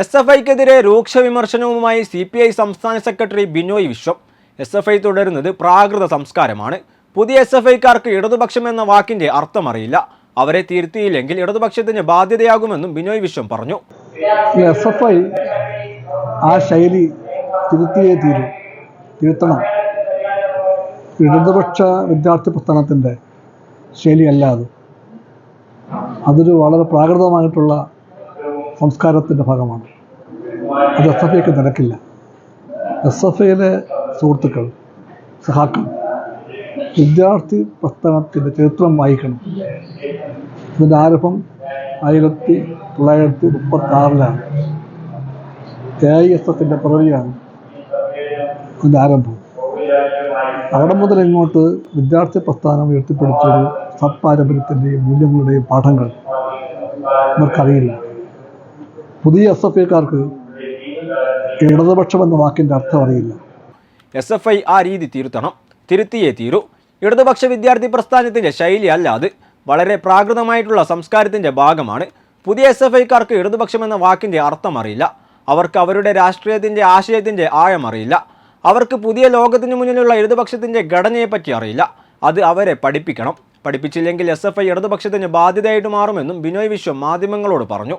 S F ഐക്കെതിരെ രൂക്ഷ വിമർശനവുമായി സി പി ഐ സംസ്ഥാന secretary Binoy Viswam. S F I തുടരുന്നത് പ്രാകൃത സംസ്കാരമാണ്. പുതിയ എസ് എഫ് ഐക്കാർക്ക് ഇടതുപക്ഷം എന്ന വാക്കിന്റെ അർത്ഥമറിയില്ല. അവരെ തിരുത്തിയില്ലെങ്കിൽ ഇടതുപക്ഷത്തിന് ബാധ്യതയാകുമെന്നും ബിനോയ് വിശ്വം പറഞ്ഞു. എസ് എഫ് ഐ ആ ശൈലി തിരുത്തിയേ തീരൂ. തിരുത്തണം. ഇടതുപക്ഷ വിദ്യാർത്ഥി പ്രസ്ഥാനത്തിന്റെ ശൈലിയല്ല അത്. അതൊരു വളരെ പ്രാകൃതമായിട്ടുള്ള സംസ്കാരത്തിന്റെ ഭാഗമാണ്. അത് എസ് എഫ് ഐക്ക് നിരക്കില്ല. എസ് എഫ് ഐയിലെ സുഹൃത്തുക്കൾ സഹാക്കൾ വിദ്യാർത്ഥി പ്രസ്ഥാനത്തിന്റെ ചരിത്രം വായിക്കണം. ഇതിന്റെ ആരംഭം ആയിരത്തി തൊള്ളായിരത്തി മുപ്പത്തി ആറിലാണ് എ ഐ എസ് എഫിന്റെ പിറവിയാണ് ഇതിന്റെ ആരംഭം. അവിടെ മുതൽ ഇങ്ങോട്ട് വിദ്യാർത്ഥി പ്രസ്ഥാനം ഉയർത്തിപ്പിടിച്ചൊരു സത്പാരമ്പര്യത്തിന്റെയും മൂല്യങ്ങളുടെയും പാഠങ്ങൾ ഇവർക്കറിയില്ല പുതിയ എസ് എഫ് ഐക്കാർക്ക് ഇടതുപക്ഷം എന്ന വാക്കിന്റെ അർത്ഥം അറിയില്ല. എസ് എഫ് ഐ ആ രീതി തിരുത്തണം. തിരുത്തിയേ തീരൂ. ഇടതുപക്ഷ വിദ്യാർത്ഥി പ്രസ്ഥാനത്തിന്റെ ശൈലി അല്ലാതെ വളരെ പ്രാകൃതമായിട്ടുള്ള സംസ്കാരത്തിന്റെ ഭാഗമാണ്. പുതിയ എസ് എഫ് ഐക്കാർക്ക് ഇടതുപക്ഷം എന്ന വാക്കിന്റെ അർത്ഥം അറിയില്ല. അവർക്ക് അവരുടെ രാഷ്ട്രീയത്തിന്റെ ആശയത്തിന്റെ ആഴം അറിയില്ല. അവർക്ക് പുതിയ ലോകത്തിന് മുന്നിലുള്ള ഇടതുപക്ഷത്തിന്റെ ഘടനയെപ്പറ്റി അറിയില്ല. അത് അവരെ പഠിപ്പിക്കണം. പഠിപ്പിച്ചില്ലെങ്കിൽ എസ് എഫ് ഐ ഇടതുപക്ഷത്തിന് ബാധ്യതയായിട്ട് മാറുമെന്നും ബിനോയ് വിശ്വം മാധ്യമങ്ങളോട് പറഞ്ഞു.